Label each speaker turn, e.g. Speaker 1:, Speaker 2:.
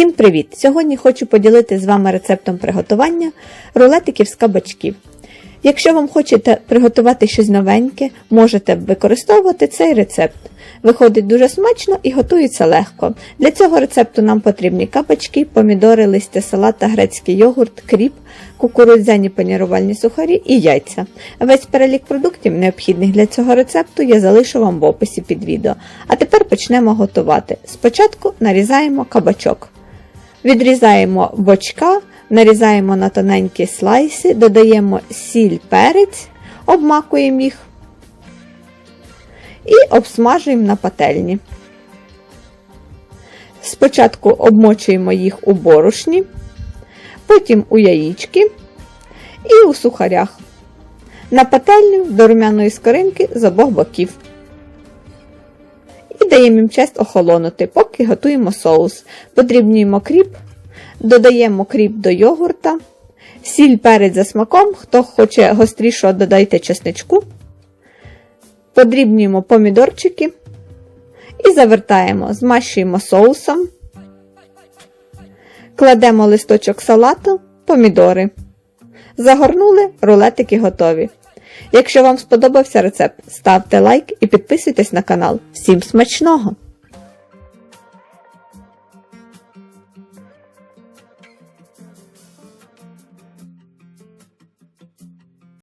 Speaker 1: Всім привіт! Сьогодні хочу поділитися з вами рецептом приготування рулетиків з кабачків. Якщо вам хочете приготувати щось новеньке, можете використовувати цей рецепт. Виходить дуже смачно і готується легко. Для цього рецепту нам потрібні кабачки, помідори, листя салата, грецький йогурт, кріп, кукурудзяні панірувальні сухарі і яйця. Весь перелік продуктів, необхідних для цього рецепту, я залишу вам в описі під відео. А тепер почнемо готувати. Спочатку нарізаємо кабачок. Відрізаємо бочка, нарізаємо на тоненькі слайси, додаємо сіль, перець, обмакуємо їх і обсмажуємо на пательні. Спочатку обмочуємо їх у борошні, потім у яєчки і у сухарях. На пательню до румяної скоринки з обох боків. Даємо їм час охолонути, поки готуємо соус. Подрібнюємо кріп, додаємо кріп до йогурта, сіль перець за смаком, хто хоче гострішого, додайте чесничку. Подрібнюємо помідорчики і завертаємо, змащуємо соусом, кладемо листочок салату, помідори. Загорнули, рулетики готові. Якщо вам сподобався рецепт, ставте лайк і підписуйтесь на канал. Всім смачного!